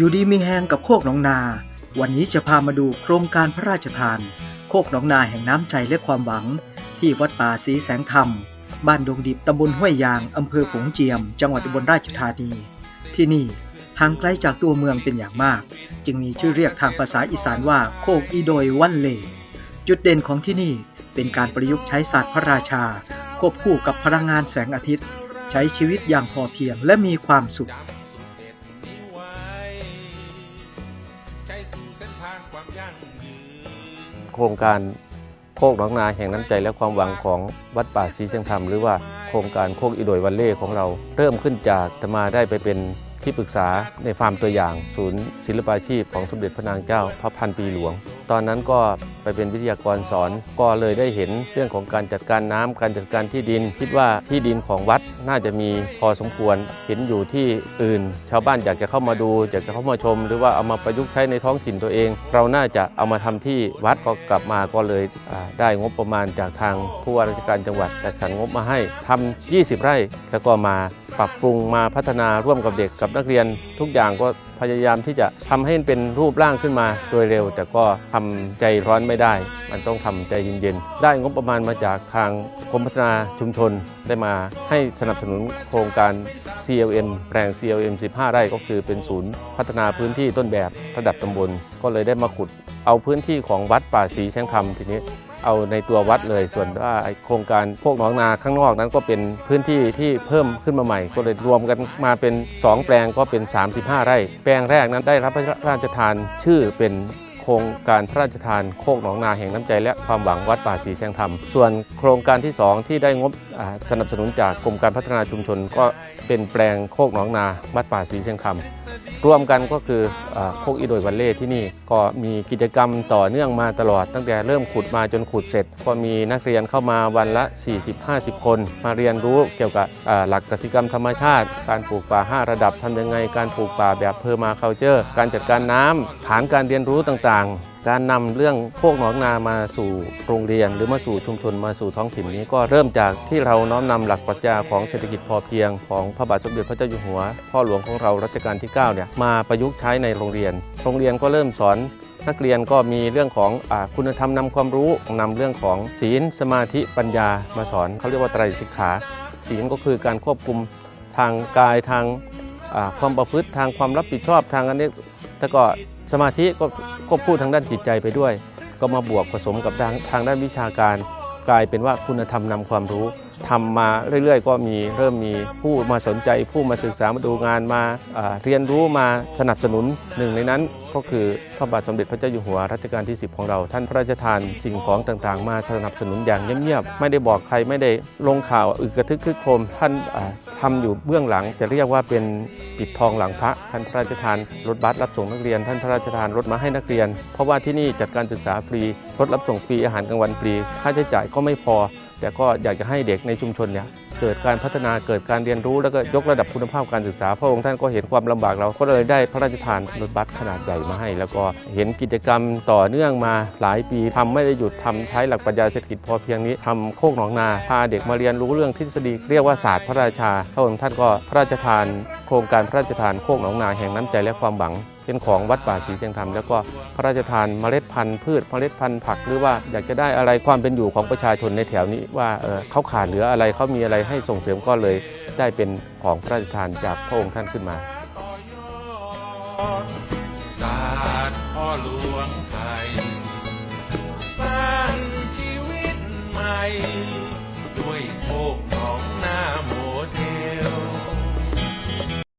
อยู่ดีมีแหงกับโคกหนองนา วันนี้จะพามาดูโครงการพระราชทาน โคกหนองนาแห่งน้ำใจและความหวัง ที่วัดป่าศรีแสงธรรม บ้านดงดิบตำบลห้วยยางอำเภอผงเจียม จังหวัดอุบลราชธานี ที่นี่ห่างไกลจากตัวเมืองเป็นอย่างมาก จึงมีชื่อเรียกทางภาษาอีสานว่า โคกอีโดยวันเล่จุดเด่นของที่นี่เป็นการประยุกต์ใช้ศาสตร์พระราชา ควบคู่กับพลังงานแสงอาทิตย์ ใช้ชีวิตอย่างพอเพียงและมีความสุข ครงการโคกหนองนาแห่งน้ำใจและความหวังของวัดป่าศรีเชียงธรรมหรือว่าโครงการโคกอิโดยวันเล่ของเรา เริ่มขึ้นจากตมาได้ไปเป็นที่ปรึกษาในฟาร์มตัวอย่าง ศูนย์ศิลปาชีพของสมเด็จพระนางเจ้าพระพันปีหลวง ตอนนั้นก็ไปเป็นวิทยากรสอน ก็เลยได้เห็นเรื่องของการจัดการน้ำการจัดการที่ดิน คิดว่าที่ดินของวัดน่าจะมีพอสมควรเห็นอยู่ที่อื่น ชาวบ้านอยากจะเข้ามาดูอยากจะเข้ามาชม หรือว่าเอามาประยุกต์ใช้ในท้องถิ่นตัวเอง เราน่าจะเอามาทำที่วัดก็กลับมาก็เลยได้งบประมาณจากทางผู้ว่าราชการจังหวัดจัดสรรงบมาให้ทำ20 ไร่แล้วก็มาปรับปรุงมาพัฒนาร่วมกับเด็กกับนักเรียน ทุกอย่างก็พยายามที่จะทำให้เป็นรูปร่างขึ้นมาโดยเร็ว แต่ก็ทำใจร้อนไม่ได้ มันต้องทำใจเย็นๆ ได้งบประมาณมาจากทางกรมพัฒนาชุมชนได้มาให้สนับสนุนโครงการ CLM แปลง CLM 15 ไร่ก็คือเป็นศูนย์พัฒนาพื้นที่ต้นแบบระดับตำบล ก็เลยได้มาขุด เอาพื้นที่ของวัดป่าศรีแสงธรรมทีนี้เอาในตัววัดเลยส่วนว่าโครงการพวกหนองนาข้างนอกนั้นก็เป็นพื้นที่ที่เพิ่มขึ้นมาใหม่ ก็เลยรวมกันมาเป็น 2 แปลงก็เป็น 35 ไร่ แปลงแรกนั้นได้รับพระราชทานชื่อเป็น โครงการพระราชทานโคกหนองนาแห่งน้ำใจและความหวังวัดป่าศรีแสงธรรม ส่วนโครงการที่ 2 ที่ได้งบสนับสนุนจากกรมการพัฒนาชุมชน ก็เป็นแปลงโคกหนองนาวัดป่าศรีแสงธรรม ร่วมกันก็คือโคกอีโดยวันเล่ที่นี่ก็มีกิจกรรมต่อเนื่องมาตลอด ตั้งแต่เริ่มขุดมาจนขุดเสร็จ ก็มีนักเรียนเข้ามาวันละ 40-50 คน มาเรียนรู้เกี่ยวกับหลักกสิกรรมธรรมชาติ การปลูกป่า 5 ระดับทำยังไงการปลูกป่าแบบเพอร์มาเคาเจอร์ การจัดการน้ำฐานการเรียนรู้ต่างๆ การนำเรื่องโคกหนองนามาสู่โรงเรียน หรือมาสู่ชุมชนมาสู่ท้องถิ่นนี้ ก็เริ่มจากที่เราน้อมนำหลักปรัชญาของเศรษฐกิจพอเพียงของพระบาทสมเด็จพระเจ้าอยู่หัว พ่อหลวงของเรารัชกาลที่9เนี่ยมาประยุกต์ใช้ในโรงเรียน โรงเรียนก็เริ่มสอนนักเรียนก็มีเรื่องของอคุณธรรมนำความรู้นำเรื่องของศีลสมาธิปัญญามาสอนเขาเรียกว่าไตรสิกขา ศีลก็คือการควบคุมทางกายทางความประพฤติทางความรับผิดชอบทางอันนี้ แล้วก็สมาธิก็ควบคู่ทางด้านจิตใจไปด้วย ก็มาบวกผสมกับทางทางด้านวิชาการ กลายเป็นว่าคุณธรรมนำความรู้ทำมาเรื่อยๆ ก็มีเริ่มมีผู้มาสนใจ ผู้มาศึกษามาดูงานมาเรียนรู้มาสนับสนุนหนึ่งในนั้น ก็คือพระบาทสมเด็จพระเจ้าอยู่หัวรัชกาลที่ 10 ของเรา ท่านพระราชทานสิ่งของต่างๆ มาสนับสนุนอย่างเงียบๆไม่ได้บอกใครไม่ได้ลงข่าวอึกระทึกคึกโครมท่านอ่าทำอยู่เบื้องหลังจะเรียกว่าเป็น ปิดทองหลังพระท่านพระราชทานรถบัสรับส่งนักเรียน ท่านพระราชทานรถมาให้นักเรียน เพราะว่าที่นี่จัดการศึกษาฟรีรถรับส่งฟรีอาหารกลางวันฟรี ค่าใช้จ่ายก็ไม่พอ แต่ก็อยากจะให้เด็กในชุมชนเนี่ยเกิดการพัฒนาเกิดการเรียนรู้แล้วก็ยกระดับคุณภาพการศึกษา พระองค์ท่านก็เห็นความลำบากเราก็เลยได้พระราชทานรถบัสขนาดใหญ่มาให้ แล้วก็เห็นกิจกรรมต่อเนื่องมาหลายปีทำไม่ได้หยุดทำใช้หลักปรัชญาเศรษฐกิจพอเพียงนี้ทำโคกหนองนาพาเด็กมาเรียนรู้เรื่องทฤษฎีเรียกว่าศาสตร์พระราชาพระองค์ท่านก็พระราชทานโครงการพระราชทานโคกหนองนาแห่งน้ำใจและความหวังเป็นของวัดป่าศรีเชียงธรรมแล้วก็พระราชทานเมล็ดพันธุ์พืชเมล็ดพันธุ์ผักหรือว่าอยากจะได้อะไรความเป็นอยู่ของประชาชนในแถวนี้ว่าเออเขาขาดเหลืออะไรเขามีอะไรให้ส่งเสริมก็เลยได้เป็นของพระราชทานจากพระองค์ท่านขึ้นมาศาสตร์พ่อหลวงไทย